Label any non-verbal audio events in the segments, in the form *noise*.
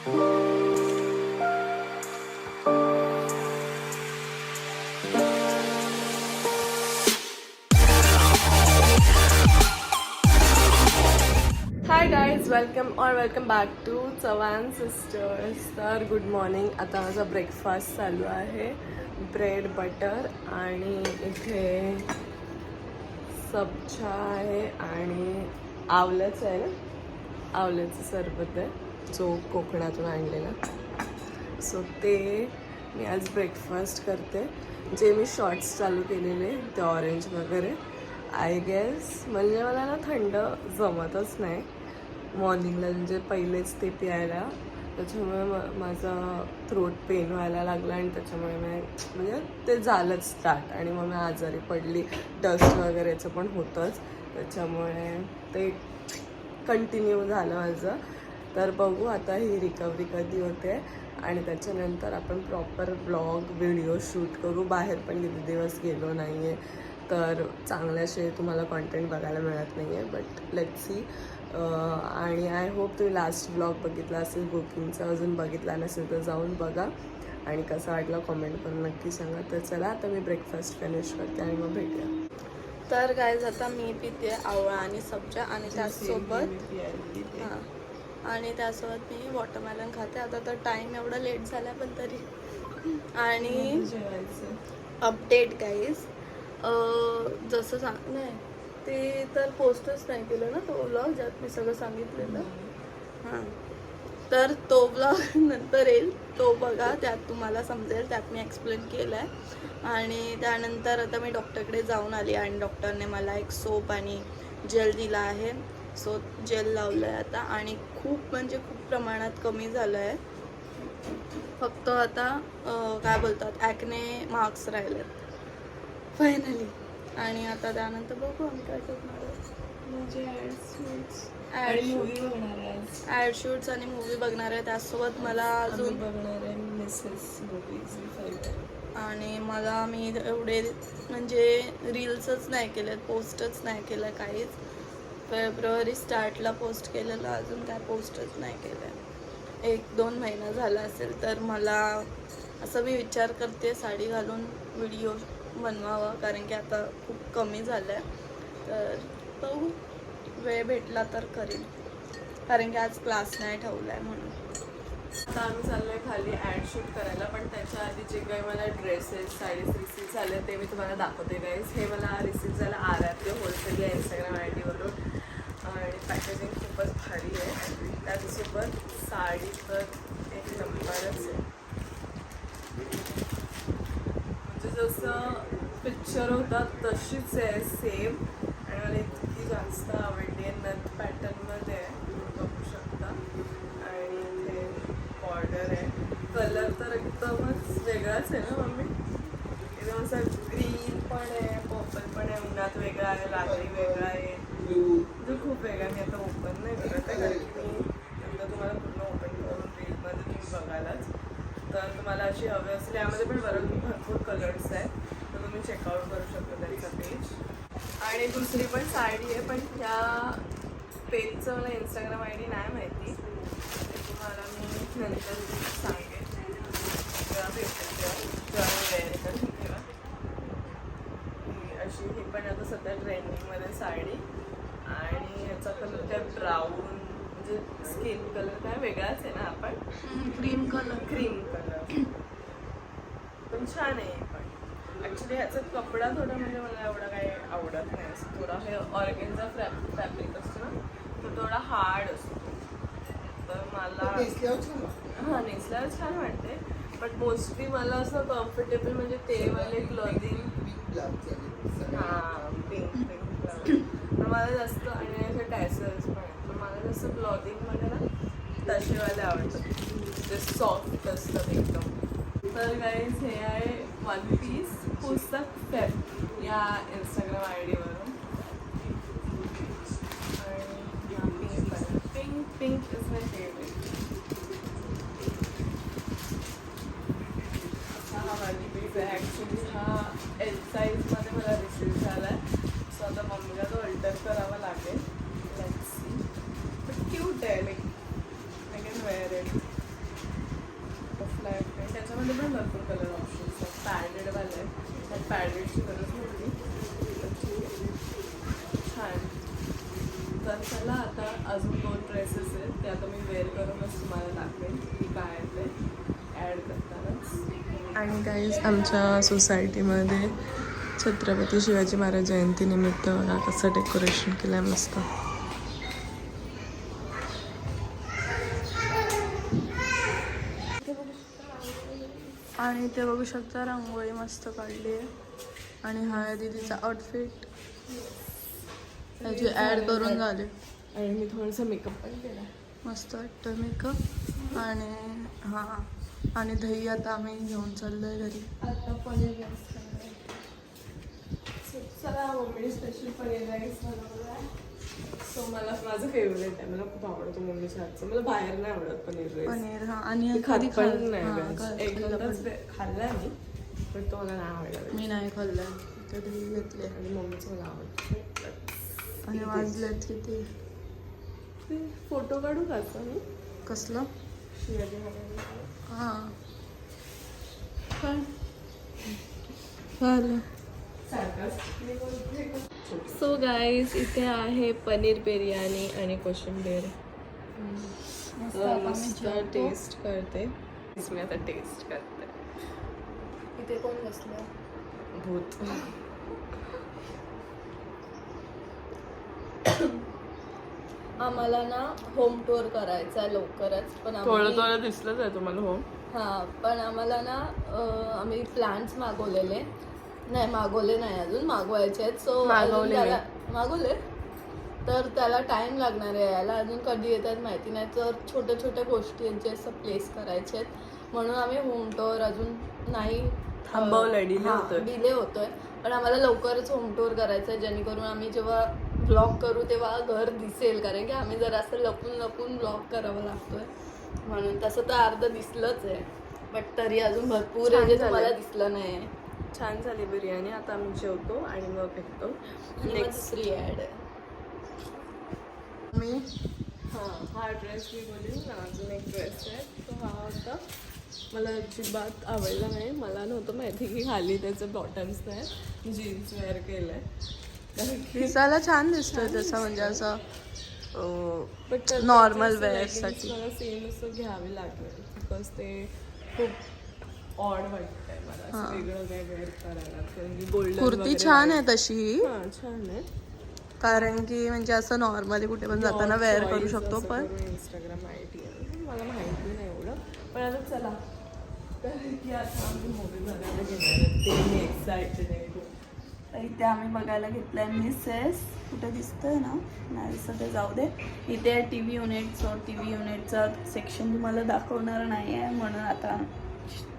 हाय guys welcome और welcome back to Chavan sisters तर good morning आता माझा ब्रेकफास्ट चालू आहे. ब्रेड बटर आणि इथे सबछा आहे आणि आवल्याचं आहे ना? आवल्याचं सरबत आहे. जो कोकणातून आणलेला. सो ते मी आज ब्रेकफास्ट करते. जे मी शॉर्ट्स चालू केलेले ते ऑरेंज वगैरे. आय गेस म्हणजे मला ना थंड जमतच नाही. मॉर्निंगला म्हणजे पहिलेच ते प्यायला. त्याच्यामुळे म माझा थ्रोट पेन व्हायला लागला आणि त्याच्यामुळे मी म्हणजे ते झालंच स्टार्ट आणि मग मी आजारी पडली. डस्ट वगैरेचं पण होतंच. त्याच्यामुळे ते कंटिन्यू झालं माझं. तर बघू आता ही रिकव्हरी कधी होते. आणि त्याच्यानंतर आपण प्रॉपर ब्लॉग व्हिडिओ शूट करू. बाहेर पण किती दिवस गेलो नाही आहे तर चांगल्याशे तुम्हाला कॉन्टेंट बघायला मिळत नाही आहे बट लेट सी आणि आय होप तुम्ही लास्ट ब्लॉग बघितला असेल बुकिंगचा अजून बघितला नसेल तर जाऊन बघा. आणि कसा वाटला कॉमेंट करून नक्की सांगा. तर चला आता मी ब्रेकफास्ट फिनिश करते आणि मग भेटूया. तर काय आता मी पिते आवळा आणि सब्जा आणि त्याचसोबत हां. आणि त्यासोबत मी वॉटरमेलन खाते. आता तर टाईम एवढा लेट झाला पण तरी. आणि अपडेट गाईज जसं सांग नाही ते तर पोस्टच नाही केलं ना तो ब्लॉग ज्यात मी सगळं सांगितलेलं. हां. तर तो ब्लॉग *laughs* नंतर येईल. तो बघा त्यात तुम्हाला समजेल त्यात मी एक्सप्लेन केलं आहे आणि त्यानंतर आता मी डॉक्टरकडे जाऊन आली आणि डॉक्टरने मला एक सोप आणि जेल दिला आहे. सो जेल लावलं आहे आता आणि खूप म्हणजे खूप प्रमाणात कमी झालं आहे फक्त आता काय बोलतात ॲकने मार्क्स राहिलेत. फायनली आणि आता त्यानंतर बघू आम्ही काय करणार ॲड मूवी बघणार आहे आज. ॲड शूट्स आणि मूवी बघणार आहे. त्यासोबत मला अजून बघणार आहे मिसेस मूवीज आणि मला मी एवढे म्हणजे रील्सच नाही केलेत पोस्टच नाही केलं काहीच. फेब्रुवारी स्टार्टला पोस्ट केलेलं अजून काय पोस्टच नाही केलं एक दोन महिना झाला असेल तर मला असं मी विचार करते साडी घालून व्हिडिओ बनवावा कारण की आता खूप कमी झालं आहे तर बघू वेळ भेटला तर करेन. कारण की आज क्लास नाही ठेवला आहे म्हणून. आता आम्ही आहे खाली ॲड शूट करायला पण त्याच्या आधी जे काही मला ड्रेसेस साडीज रिसीव झाले ते मी तुम्हाला दाखवते गाईज हे मला रिसीव झालं आर ते होलसेल या इंस्टाग्राम आय डीवरून पॅकेजिंग खूपच भारी आहे. त्याचसोबत साडी तर एक नंबरच आहे. म्हणजे जसं पिक्चर होता तशीच आहे सेम आणि मला इतकी जास्त आवडली आहे नथ पॅटर्नमध्ये आहे. तुम्ही बघू शकता. आणि इथे बॉर्डर आहे. कलर तर एकदमच वेगळाच आहे ना मम्मी? एकदम असं ग्रीन पण आहे पर्पल पण आहे उन्हात वेगळा आहे रात्री वेगळा आहे. म्हणजे खूप वेगळा मी आता ओपन नाही करत आहे कारण की मी नंतर तुम्हाला पूर्ण ओपन करून रीलमध्ये तुम्ही बघायलाच. तर तुम्हाला अशी हवी असेल यामध्ये पण बरं भरपूर कलर्स आहेत. तर तुम्ही चेकआउट करू शकता त्यांचा पेज आणि दुसरी पण साडी आहे पण ह्या पेजचं मला इंस्टाग्राम आय डी नाही माहिती. तुम्हाला मी नंतर सांगेन जेव्हा भेटेल तेव्हा जेव्हा मी वेअर करेन तेव्हा ही अशी ही पण आता सध्या ट्रेंडिंगमध्ये साडी आणि याचा कलर काय ब्राऊन म्हणजे स्किन कलर काय वेगळाच आहे ना आपण? क्रीम कलर क्रीम कलर पण छान आहे पण. ॲक्च्युली ह्याचा कपडा थोडा म्हणजे मला एवढा काही आवडत नाही. असं थोडा हे ऑर्गेनचा फॅब फॅब्रिक असतो ना तो थोडा हार्ड असतो. तर मला हां नेसल्यावर छान वाटते. बट मोस्टली मला असं कम्फर्टेबल म्हणजे ते वाले क्लॉथिंग हां पिंक पिंक पण मला जास्त आणि असे टॅसल्स पण पण मला जास्त क्लॉथिंगमध्ये ना तसेवाले आवडतात. जे सॉफ्ट असतात एकदम. तर गाईज हे आहे वन पीस पुस्तक फॅब या इंस्टाग्राम आय डीवरून आणि हा pink pink pink is my favourite असा हा वन पीस आहे ॲक्च्युली हा एल साईजमध्ये मला रिसीव झाला आहे सो आता मम्मीला तो अल्टर करावा लागेल. लेट्स सी बट क्यूट आहे like I can wear it त्याच्यामध्ये पण भरपूर कलर ऑप्शन्स आहेत. पॅडेडवाले आहे त्यात पॅडेडची गरज होती छान. तर चला आता अजून दोन ड्रेसेस आहेत. ते आता मी वेअर करूनच तुम्हाला दाखवेन की काय आहे ते ॲड करतानाच आणि काहीच आमच्या सोसायटीमध्ये छत्रपती शिवाजी महाराज जयंतीनिमित्त कसं डेकोरेशन केलं आहे मस्त. आणि ते बघू शकता रांगोळी मस्त काढली आहे. आणि हा आहे दीदीचा आउटफिट त्याची ॲड करून झाले. आणि मी थोडंसं मेकअप पण केला. मस्त वाटतं मेकअप आणि हां आणि दही आता आम्ही घेऊन चाललोय घरी. आता पनीर राईस चला मम्मी स्पेशल पनीर राईस बनवला मला माझं फेवरेट आहे. मला खूप आवडतो मम्मीच्या हातचं मला बाहेर नाही आवडत पनीर राईस पनीर हा. आणि खात कधी पण खाल- नाही हां, veg. खाल- एक खाल्लं दोनदाच पण. मी पण तो मला नाही आवडला मी नाही खाल्लं. दही घेतले? आणि मम्मीचं मला आवडतं. आणि वाजलेत किती? ते फोटो काढू का आता मी. कसलं? शिवाजी महाराजांचा. हां. काय? झालं. सो गाईज इथे आहे पनीर बिर्याणी आणि कोशिंबीर. मस्त टेस्ट करते. मी आता टेस्ट करते. इथे कोण बसलं? भूत. आम्हाला ना होम टूर करायचा लवकरच पण थोडं थोडं दिसलंच आहे तुम्हाला हो हा पण आम्हाला ना आम्ही प्लांट्स मागवलेले. नाही मागवले नाही अजून मागवायचे आहेत. सो मागवलेले. मागवले तर त्याला टाइम लागणार आहे यायला. अजून कधी येतात माहिती नाही. तर छोट्या छोट्या गोष्टी आहेत जे असं प्लेस करायचे आहेत. म्हणून आम्ही होम टूर अजून नाही थांबवलंय, delay होतोय. डिले होतोय. पण आम्हाला लवकरच होम टूर करायचं आहे जेणेकरून आम्ही जेव्हा ब्लॉग करू तेव्हा घर दिसेल. कारण की आम्ही जर असं लपून लपून ब्लॉग करावा लागतोय. म्हणून तसं तर अर्ध दिसलंच आहे. बट तरी अजून भरपूर आहे छान जे झालंय. तुम्हाला दिसलं नाही छान झाली बिर्याणी. आता आम्ही जेवतो आणि मग भेटतो. नेक्स्ट ॲड मी? हां हा ड्रेस मी बोलीन ना अजून एक ड्रेस आहे. तो हा होता. मला अजिबात आवडला नाही. मला नव्हतं माहिती की खाली त्याचे बॉटम्स नाही जीन्स वेअर केलं आहे दिसायला छान दिसतोय तसं म्हणजे असं बट Normal wear साठी. मला सेम असं घ्यावे लागेल. बिकॉज ते खूप ऑड वाटतंय मला. असं. वेगळं काय वेअर करायला. कारण की गोल्डन कुर्ती छान आहे तशी. हां छान आहे. कारण की म्हणजे असं नॉर्मली कुठे पण जाताना वेअर करू शकतो पण. इंस्टाग्राम आय टी मला माहिती नाही एवढं. पण आता चला. कारण की आता आम्ही मूवी बघायला घेणार आहे. ते मी एक्सायटेड आहे खूप. तर इथे आम्ही बघायला घेतलंय मिसेस कुठे दिसतंय ना? नाही दिसत आहे, जाऊ दे. इथे T V unit so T V युनिटचा सेक्शन तुम्हाला दाखवणार नाही आहे म्हणून आता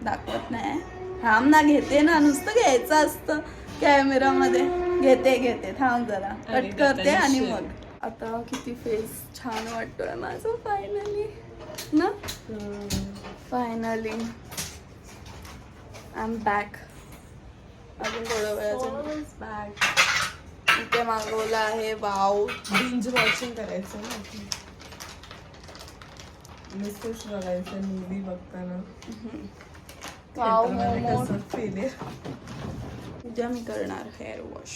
दाखवत नाही. थांब ना घेते ना. नुसतं घ्यायचं असतं कॅमेरामध्ये. घेते घेते. थांब जरा. कट करते आणि मग. आता किती फेस छान वाटतोय माझं फायनली ना? फायनली आय एम बॅक अजून. थोड्या वेळाचं बॅग इथे मागवलं आहे. वाव बिंज वॉचिंग करायचं ना. बघायचं मूवी बघताना. कसं उद्या मी करणार हेअर वॉश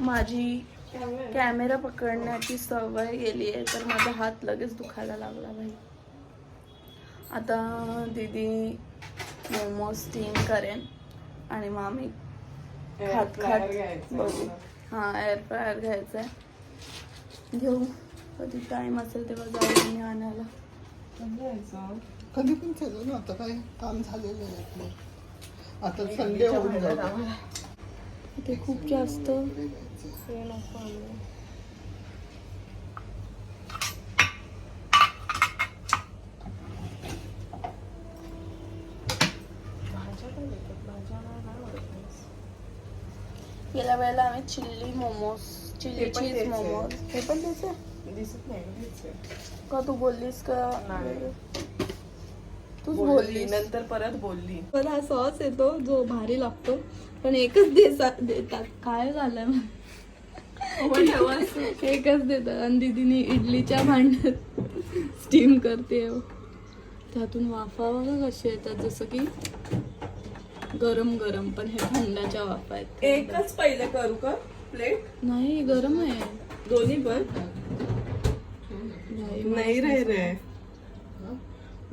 माझी कॅमेरा पकडण्याची सवय गेली आहे तर माझा हात लगेच दुखायला लागला भाई आता दीदी मोमो स्टीम करेन आणि मग आम्ही खात खात बघू. हां एअर फ्रायर घ्यायचा आहे घेऊ. कधी टाईम असेल तेव्हा जाऊ मी आणायला. कधी पण केलं ना आता काय काम झालेलं आहे आपलं. आता संडे होऊन जाईल इथे खूप जास्त. गेल्या वेळेला आम्ही चिल्ली मोमोज चिल्ली ते चीज. मोमोज. हे पण द्यायचे? दिसत नाही. का तू बोललीस का? नाही. तूच बोलली बोललीस. नंतर परत बोलली. मला हा सॉस येतो जो भारी लागतो. पण एकच देसा देतात. काय झालंय? मग? एकच देतात. आणि दीदीने इडलीच्या भांड्यात स्टीम करते. त्यातून वाफा बघा कशी येतात. जसं की गरम गरम पण हे थंडाच्या वाफा आहेत. एकच पहिले करू का? प्लेट? नाही गरम आहे. दोन्ही पण? नाही, नाही रे रे हा?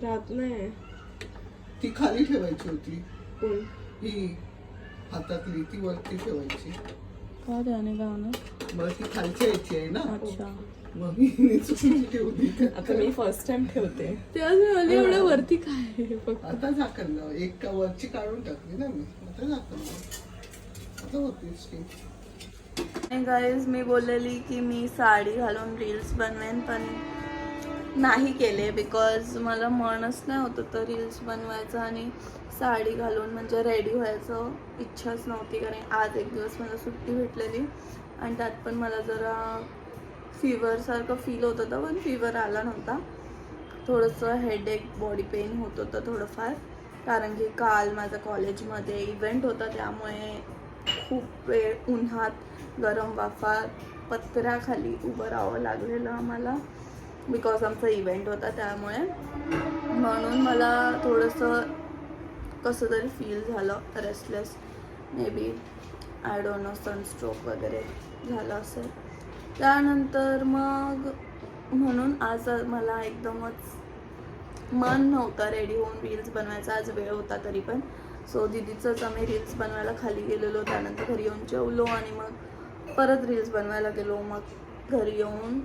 राहत नाही. ती खाली ठेवायची होती. कोण? ही हातातली ती वरती ठेवायची. का त्याने काय होणार मग ती खालची यायची आहे ना. अच्छा. मग मी ठेवली. आता मी फर्स्ट टाइम ठेवते. त्याच मला एवढं वरती काय आहे? फक्त आता एक का वरची काढून टाकली ना मी. आता झाकण लाव. आता होती स्टीम गाईज मी बोललेली की मी साडी घालून रील्स बनवेन पण नाही केले बिकॉज मला मनच नाही होतं तर रील्स बनवायचं आणि साडी घालून म्हणजे रेडी व्हायचं इच्छाच नव्हती कारण आज एक दिवस मला सुट्टी भेटलेली आणि त्यात पण मला जरा फीवरसारखं फील होत होतं पण फीवर आला नव्हता. थोडंसं हेडेक बॉडी पेन होत होतं थोडंफार. कारण की काल माझा कॉलेजमध्ये इव्हेंट होता त्यामुळे खूप वेळ उन्हात गरम वाफात पत्र्याखाली उभं राहावं लागलेलं आम्हाला. बिकॉज आमचा इव्हेंट होता त्यामुळे. म्हणून मला थोडंसं कसं तरी फील झालं restless maybe I don't know sunstroke वगैरे झालं असेल. त्यानंतर मग म्हणून आज मला एकदमच मन नव्हतं रेडी होऊन रील्स बनवायचा. आज वेळ होता तरी पण. सो दिदीचंच आम्ही रील्स बनवायला खाली गेलेलो. त्यानंतर घरी येऊन जेवलो आणि मग परत रील्स बनवायला गेलो. मग घरी येऊन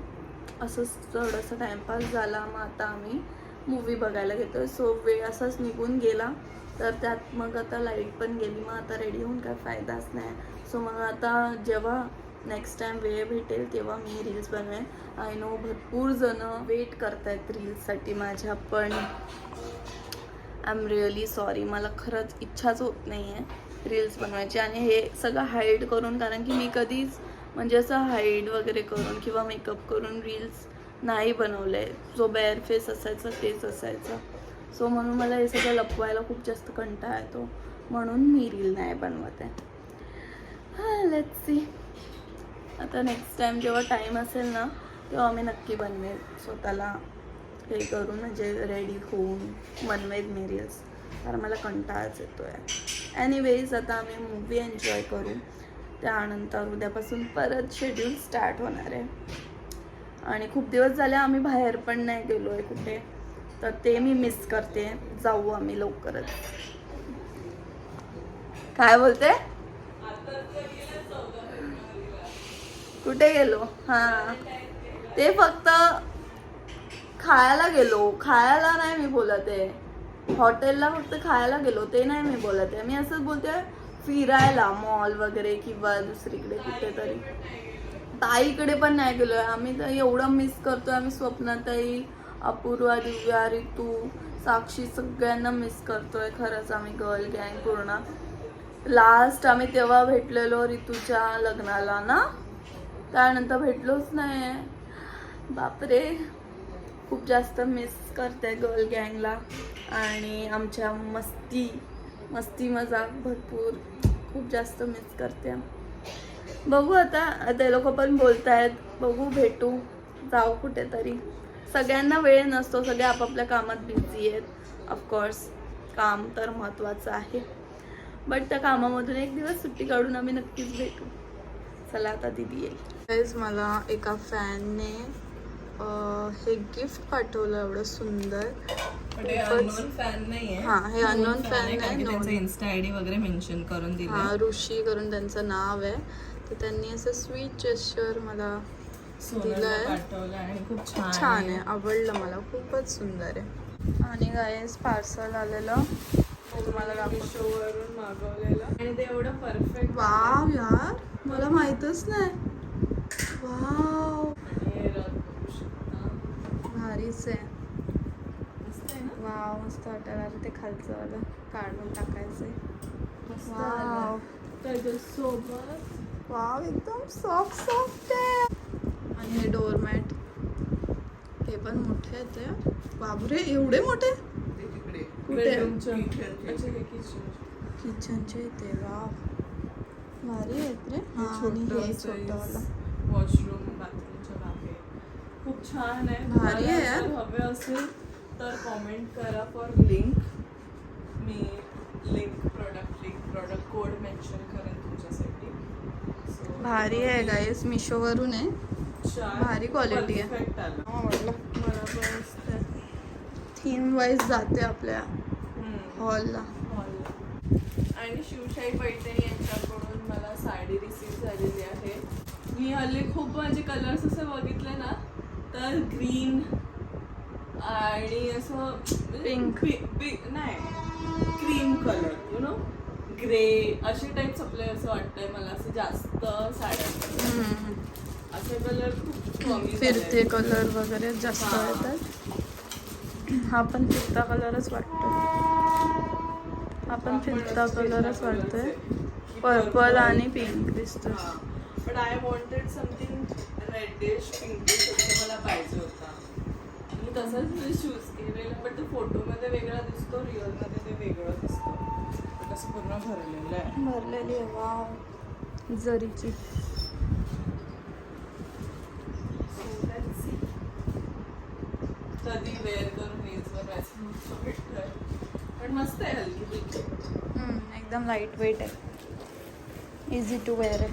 असंच थोडंसं टाईमपास झाला. मग आता आम्ही मूवी बघायला घेतो सो वेळ असाच निघून गेला. तर त्यात मग आता लाइट पण गेली. मग आता रेडी होऊन काय फायदाच नाही. सो मग आता जेव्हा नेक्स्ट टाइम वेळ भेटेल तेव्हा मी रील्स बनवेन. आय नो भरपूर जण वेट करतायत रील्ससाठी माझ्या पण. आय एम रिअली सॉरी मला खरंच इच्छाच होत नाही आहे रील्स बनवायची. आणि हे सगळं हाईड करून कारण की मी कधीच म्हणजे असं हाईड वगैरे करून किंवा मेकअप करून रील्स नाही बनवले. जो बेअर फेस असायचा तेच असायचं. सो म्हणून मला हे सगळं लपवायला खूप जास्त कंटाळा येतो. म्हणून मी रील नाही बनवत. आहे हां लेट्स सी आता नेक्स्ट टाइम जेव्हा टाईम असेल ना तेव्हा मी नक्की बनवेल स्वतःला हे करून म्हणजे रेडी होऊन बनवेल मी रील्स कारण मला कंटाळाच येतो आहे एनिवेज आता आम्ही मूवी एन्जॉय करू. त्यानंतर उद्यापासून परत शेड्यूल स्टार्ट होणार आहे. आणि खूप दिवस झाले आम्ही बाहेर पण नाही गेलो आहे कुठे. तर ते मी मिस करते. जाऊ आम्ही लवकरच. काय बोलते? कुठे गेलो? हां. ते फक्त खायला गेलो. खायला नाही मी बोलत आहे. हॉटेलला फक्त खायला गेलो. ते नाही मी बोलत आहे. मी असंच बोलते फिरायला मॉल वगैरे किंवा दुसरीकडे कुठेतरी. ताईकडे पण नाही गेलोय आम्ही तर एवढं मिस करतो आम्ही स्वप्नाताई अपूर्वा दिव्या ऋतू साक्षी सगळ्यांना मिस करतोय खरंच आम्ही गर्ल गँग पूर्ण. लास्ट आम्ही तेव्हा भेटलेलो ऋतूच्या लग्नाला ना? त्यानंतर भेटलोच नाही बापरे! खूप जास्त मिस करते गर्ल गँगला आणि आमच्या मस्ती मस्ती मजाक भरपूर. खूप जास्त मिस करते. बघू आता ते लोक पण बोलत आहेत बघू भेटू. जाऊ कुठेतरी. सगळ्यांना वेळ नसतो सगळे आपापल्या कामात बिझी आहेत. ऑफकोर्स काम तर महत्त्वाचं आहे. बट त्या कामामधून एक दिवस सुट्टी काढून आम्ही नक्कीच भेटू. चला आता दिदी येईल. मला एका फॅनने हे गिफ्ट पाठवलं एवढं सुंदर. हा, हे आहे, की known. त्यांचं इन्स्टा आयडी वगैरे मेन्शन करून हा दिले ऋषी करून त्यांचं नाव आहे. तर त्यांनी असं स्वीट जेस्चर मला. पाठवलं आणि खूप छान आहे. आवडलं मला खूपच सुंदर आहे. आणि गायस पार्सल आलेलं. तुम्हाला दाखवतो. वरून मागवलेलं. आणि ते एवढं परफेक्ट वाव यार मला माहीतच नाही. वाव. भारीच आहे. वाव मस्त वाटायला ते खालचं वालं काढून टाकायचंय. वाव. त्याच्यासोबत वाव एकदम सॉफ्ट सॉफ्ट आहे. आणि हे डोरमॅट हे पण मोठे आहेत हे. बापरे एवढे मोठे? ते तिकडे. कुठे? किचनचे. अच्छा हे किचन किचनचे इथे वाव. भारी आहेत रे. हा आणि हे छोटंवालं. वॉशरूम बाथरूमच्या बाहेर खूप छान आहे. भारी आहे यार. हवे असेल तर कॉमेंट करा for link me link product link product code mention करेन तुमच्यासाठी. भारी आहे गाईस मिशोवरून आहे. छान भारी quality आहे. मला थीम वाईज जाते आपल्या. हॉलला. आणि शिवशाही पैठणी यांच्याकडून मला साडी रिसीव झालेली आहे. मी हल्ली खूप माझे कलर्स असे बघितले ना तर ग्रीन आणि असं म्हणजे Pink. पि- पि- नाही cream colour you know grey असे टाईप्स आपले असं वाटतंय मला असं जास्त साड्या. असे कलर खूप कमी फिरते. कलर वगैरे जास्त. येतात. हा पण फिरता कलरच वाटतो. हा पण फिरता कलरच वाटतोय. पर्पल आणि पिंक दिसतोय. But I wanted something reddish pinkish असं मला पाहिजे होता. मी तसंच चूज केलेलं बट तो फोटोमध्ये वेगळा दिसतो रिअलमध्ये ते वेगळं दिसतं. असं पूर्ण भरलेलं आहे. भरलेली आहे वाव. जरीची. कधी वेअर करून रील्सवर मॅसेज भेटतोय. पण मस्त आहे हलकी एकदम लाइट वेट आहे. इझी टू वेअर आहे.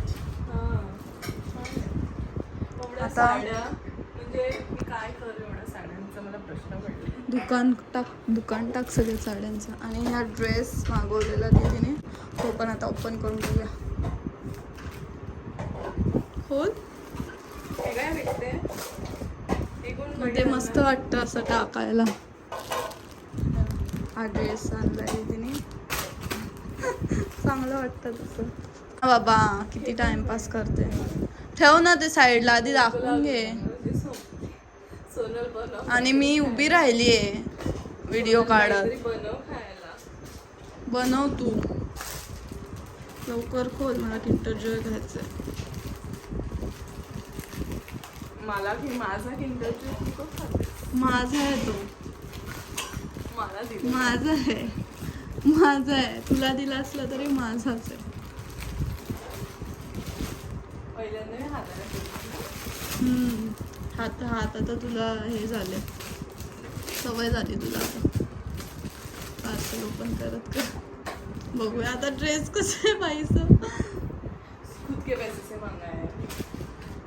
हां आता- साड्या म्हणजे मी काय करू साड्यांचा मला प्रश्न पडला. दुकान टाक दुकान टाक सगळ्या साड्यांचं. आणि हा ड्रेस मागवलेला दीदीने तो पण आता ओपन करून बघूया. खोल. हे काय भेटते एकूण ते मस्त वाटतं असं टाकायला. हा ड्रेस आणलाय दीदीने. चांगलं वाटतं तसं. बाबा किती टाइमपास करते ठेव ना ते साईडला आधी दाखवून घे. आणि मी उभी राहिली आहे व्हिडिओ काढत. बनव खायला. बनव तू. लवकर खोल मला किंटर जॉय घ्यायचंय. मला की माझा किंडर जॉय खाते माझा आहे तो. मला दिलं. माझा आहे. माझा आहे. तुला दिला असला तरी माझाच आहे. पहिल्यांदा मी हाताने केलं. हम्म. हात हात आता तुला हे झाले. सवय झाली तुला आता. पार्सल ओपन करत कर बघूया आता ड्रेस कसं आहे पाहिजे खुद के पैसे से मांगा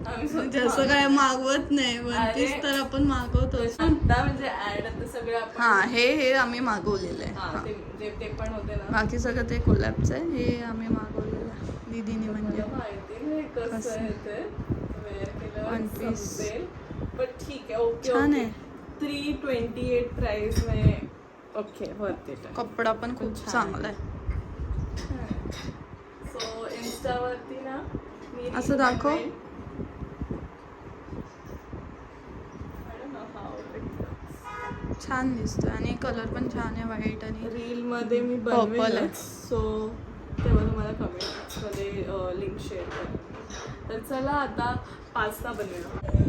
आम्ही स्वतः म्हणजे काय मागवत नाही वन पीस अरे. तर आपण मागवतोच आता म्हणजे ऍड सगळं हा हे हे आम्ही मागवलेलं आहे. ते पण होते ना. बाकी सगळं ते कोलॅबचं आहे हे आम्ही मागवलेलं आहे. दीदीने म्हणजे. मला माहिती पण ठीक आहे ओके छान आहे. थ्री ट्वेंटी एट प्राइस में ओके वर्थ इट कपडा पण खूप. चांगला आहे. सो इन्स्टावरती ना मी असं दाखव. छान दिसतोय आणि कलर पण छान आहे व्हाईट आणि रील मध्ये मी आहे. बनवेल सो तेव्हा तुम्हाला कमेंट्समध्ये लिंक शेअर करेन. तर चला आता पास्ता बनवूया.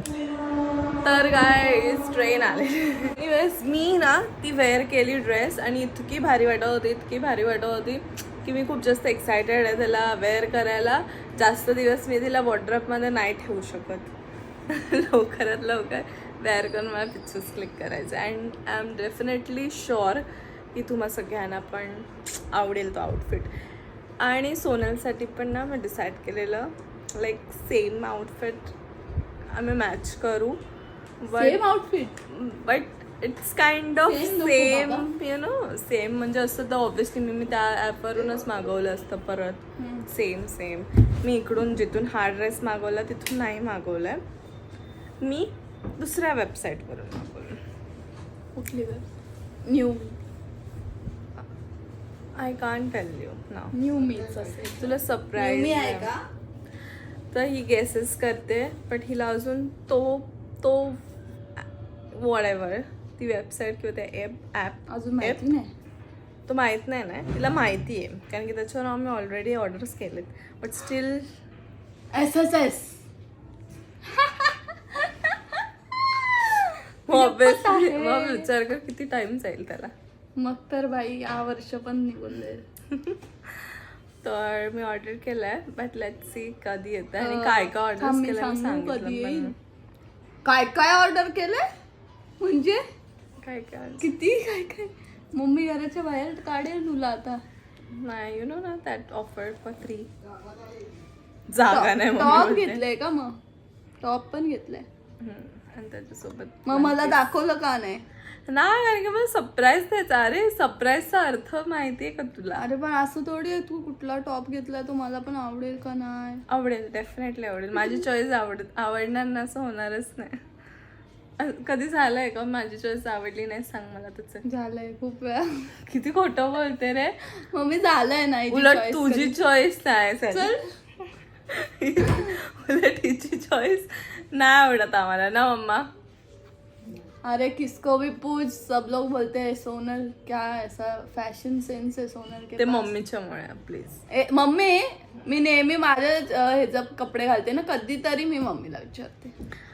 तर काय ट्रेन आले. एनिवेज मी ना ती वेअर केली ड्रेस आणि इतकी भारी वाटत होती इतकी भारी वाटत होती की मी खूप जास्त एक्सायटेड आहे त्याला वेअर करायला. जास्त दिवस मी तिला वॉर्ड्रॉपमध्ये नाही ठेवू शकत. *laughs* लवकरात लवकर वेअर करून मला पिक्चर्स क्लिक करायचे. And I am definitely sure की तुम्हा सगळ्यांना पण आवडेल तो आउटफिट आणि सोनलसाठी पण ना मी डिसाईड केलेलं लाईक सेम आउटफिट आम्ही मॅच करू. Same outfit but it's kind of same. You know same म्हणजे असं तर ऑब्विसली मी मी त्या ॲपवरूनच मागवलं असतं परत. सेम सेम मी इकडून जिथून हा ड्रेस मागवला तिथून नाही मागवलं आहे मी दुसऱ्या वेबसाईटवरून मागवलं. कुठली new I can't tell you ना न्यू मीच असेल. तुला सरप्राईज मी आहे का? तर ही गेसेस करते बट हिला अजून तो तो वॉडेवर ती वेबसाईट किंवा ते ॲप ॲप अजून माहिती नाही. तो माहीत नाही ना? तिला माहिती आहे कारण की त्याच्यावर आम्ही ऑलरेडी ऑर्डर्स केलेत. But still S S S मग विचार कर किती टाइम जाईल त्याला. मग तर बाई या वर्ष पण निघून जाईल. *laughs* तर मी ऑर्डर केलाय बट लेट सी कधी येतं आणि काय काय ऑर्डर केलं कधी सांगितलं येईल? काय काय ऑर्डर केलंय? म्हणजे? काय काय किती? काय काय? मम्मी घराच्या बाहेर काढेल तुला आता. नाही यु नो ना दॅट ऑफर फॉर थ्री जागा नाही टॉप बोलते. घेतलंय का मग? टॉप पण घेतलंय. हम्म, आणि त्याच्यासोबत मग मला दाखवलं का नाही? नाही कारण की मला सरप्राईज द्यायचा. अरे सरप्राईजचा अर्थ माहितीये का तुला? अरे पण असं थोडी आहे, तू कुठला टॉप घेतलाय तो मला पण आवडेल का नाही? आवडेल डेफिनेटली आवडेल. माझी चॉईस आवड आवडणार ना असं होणारच नाही. अ- कधी झालंय का? माझी चॉईस आवडली नाही सांग मला त्याचं. झालंय खूप वेळा. किती खोटं बोलते रे. मम्मी झालंय नाही उलट तुझी चॉईस नाही चल. *laughs* उलट हिची चॉईस नाही आवडत आम्हाला ना मम्मा? अरे किसको भी पूछ सब लोग बोलते हैं सोनल क्या ऐसा फॅशन सेन्स आहे सोनल के ते पास. मम्मीच्या मुळे प्लीज ए, मम्मी मी नेहमी माझ्या अं, ह्याचं कपडे घालते ना कधीतरी मी मम्मीला विचारते.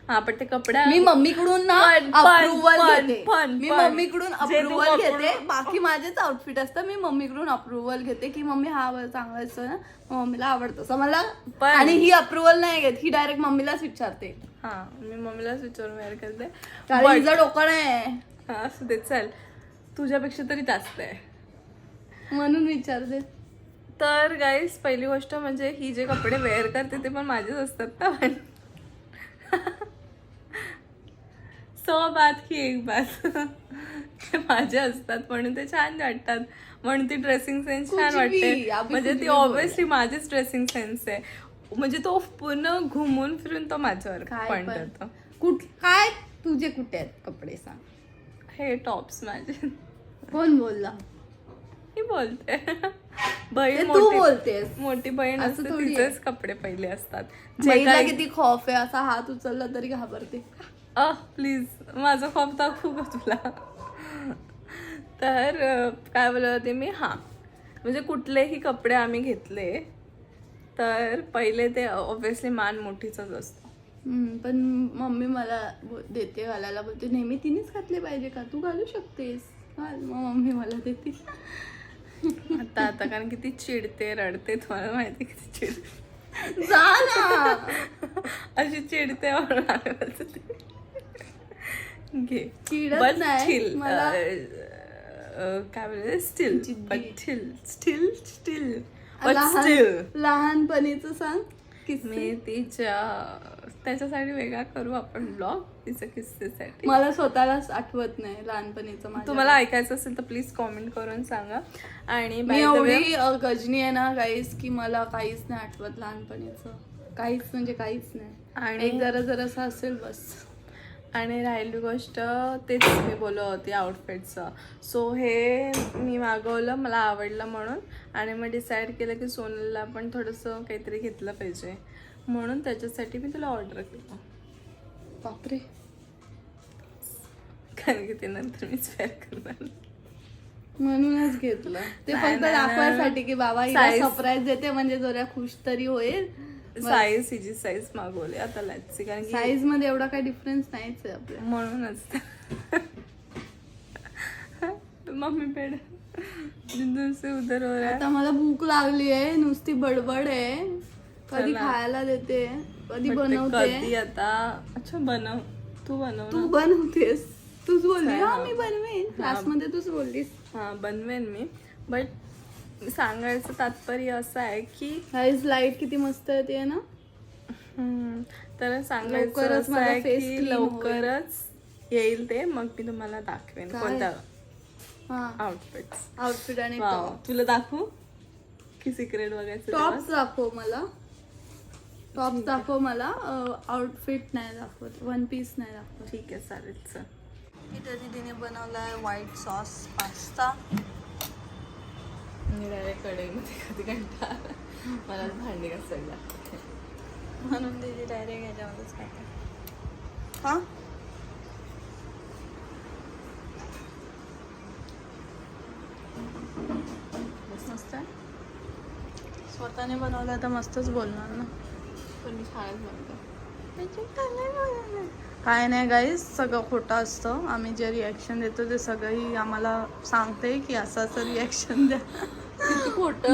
हा पण ते कपडे मी मम्मीकडून ना पण- पण- अप्रुव्हल पण- घेते. पण- मी पण. मम्मीकडून जे तू अप्रुव्हल घेते बाकी माझेच आउटफिट असतात मी मम्मीकडून अप्रुव्हल घेते की मम्मी हा चांगला असतो ना मग मम्मीला आवडतं. असं मला पण- आणि ही अप्रुव्हल नाही घेत ही डायरेक्ट मम्मीलाच विचारते. हा मी मम्मीलाच विचारून वेअर करते कारण हिचं डोकं नाही. हा असू दे चल. तुझ्यापेक्षा तरी जास्त आहे. म्हणून विचारते. तर गाईस पहिली गोष्ट म्हणजे ही जे कपडे वेअर करते ते पण माझेच असतात ना पण *laughs* सो बात की एक बात. *laughs* ते माझे असतात म्हणून ते छान वाटतात. म्हणून ती ड्रेसिंग सेन्स छान कुछ भी, वाटते म्हणजे कुछ ती भी बोल. ऑब्विसली माझीच ड्रेसिंग सेन्स आहे. म्हणजे तो पूर्ण घुमून फिरून तो माझ्यावर काय पॉइंट पण. करतो कुठ काय तुझे कुठे आहेत कपडे सांग. हे टॉप्स माझे. कोण बोलला? मी बोलते. *laughs* ते बहीण तू मोठी बोलतेस. मोठी बहीण असं असते थोडी तिचेच कपडे पहिले असतात. जे काही किती खौफ आहे असा हात उचलला तरी घाबरते. अ प्लीज माझा खॉप दाखवू का तुला तर काय बोलत होते मी? हां. म्हणजे कुठलेही कपडे आम्ही घेतले तर पहिले ते ऑब्विसली मान मोठीचाच असतो. पण मम्मी मला देते घालायला. बोलते नेहमी तिनेच घातले पाहिजे का? तू घालू शकतेस. घाल. मग मम्मी मला देते. आता आता कारण किती चिडते रडते. तुम्हाला माहिती आहे किती चिडते जा ना! अशी चिडते. घे. चिडत नाही, मला- काय बोलते स्टील स्टील स्टील लहान लहानपणीच सांग किस्से. मी तिच्या त्याच्यासाठी वेगळा करू आपण ब्लॉग तिच्या किस्सेसाठी. मला स्वतःलाच आठवत नाही लहानपणीचं माझ्या. तुम्हाला ऐकायचं असेल तर प्लीज कॉमेंट करून सांगा. आणि मी by the way- एवढी अ, गजनी आहे ना काहीच की मला काहीच नाही आठवत लहानपणीचं. काहीच म्हणजे काहीच नाही. आणि- एक जरा जरासं असेल बस. आणि राहिली गोष्ट तेच मी बोलत होती आउटफिटचं सो हे मी मागवलं मला आवडलं म्हणून आणि मग डिसाईड केलं की सोनलला पण थोडंसं काहीतरी घेतलं पाहिजे. म्हणून त्याच्यासाठी मी तुला ऑर्डर केलं. बापरे. कारण की ते नंतर मीच वेअर करणार. म्हणूनच घेतलं. ते फक्त दाखवायसाठी की बाबा सरप्राईज देते म्हणजे जरा खुश तरी होईल. साईज हिची साईज मागवली आता लॅचची कारण साईजमध्ये एवढा काही डिफरन्स नाहीच आहे आपल्या. म्हणूनच. Mummy paid. जिंदून से उधर हो रहा है. आता मला भूक लागली आहे नुसती बडबड आहे. कधी. खायला देते कधी बनवते. आता. अच्छा बनव. तू बनव तू. बनवतेस. तूच बोलली. हा हा. मी बनवेन. क्लासमध्ये तूच बोललीस. हा बनवेन मी. बट सांगायचं तात्पर्य असं आहे की गाईज लाइट किती मस्त येते ना? हम्म, तर सांगायचं लवकरच असं माझा आहे face की लवकरच येईल ते मग मी तुम्हाला दाखवेन काय? कोणत्या हा. आउटफिट्स आउटफिट आणि टॉप तुला दाखवू? की सिक्रेट बघायचं टॉप्स दाखव मला. टॉप्स दाखव मला. आउटफिट नाही दाखवत. वन पीस नाही दाखवत? ठीक आहे चालेल चल. इथे दीदीने बनवलाय व्हाईट सॉस पास्ता मी डायरेक्ट कढईमध्ये कधी आला. मला भांडी घासायला. म्हणून दीदी डायरेक्ट ह्याच्यामध्येच खाते. हा? मस्त आहे? स्वतःने बनवलं तर मस्तच बोलणार ना. पण मी छानच बनवते. काय नाही गाईज सगळं खोटं असतं. आम्ही जे रिॲक्शन देतो ते सगळंही आम्हाला सांगते की असं असं रिॲक्शन द्या. किती खोट?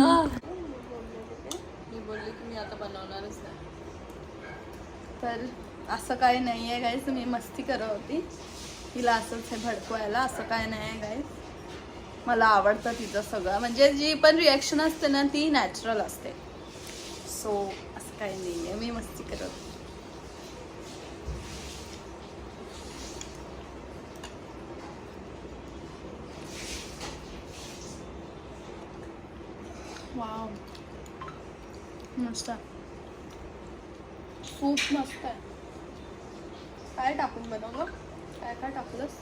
मी बोलले की मी आता बनवणारच नाही. तर असं काय नाही आहे गाईस मी मस्ती करत होती. तिला असंच हे भडकवायला असं काय नाही आहे गाईस मला आवडतं तिचं सगळं. म्हणजे जी पण रिॲक्शन असते ना ती नॅचरल असते. सो असं काही नाही आहे मी मस्ती करत होती. वाव मस्त. सूप मस्त आहे. काय टाकून बनवलं? काय काय टाकलंस?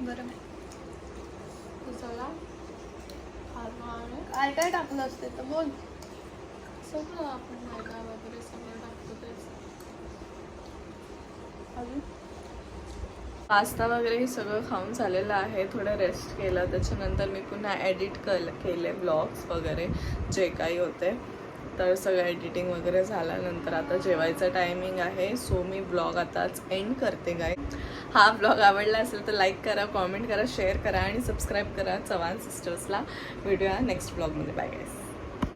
बरं. चला काय काय टाकलं असते तर बोल. सगळं आपण मैदा वगैरे सगळं टाकतो तेच अजून? पास्ता वगैरे हे सगळं खाऊन झालेलं आहे. थोडं रेस्ट केलं. त्याच्यानंतर मी पुन्हा एडिट कल केले ब्लॉग्स वगैरे जे काही होते. तर सगळं एडिटिंग वगैरे झाल्यानंतर आता जेवायचं टायमिंग आहे. सो मी ब्लॉग आताच एंड करते गाय हा ब्लॉग आवडला असेल तर लाईक करा कॉमेंट करा शेअर करा आणि सबस्क्राईब करा चव्हाण सिस्टर्सला व्हिडिओ नेक्स्ट ब्लॉगमध्ये बाय गाईस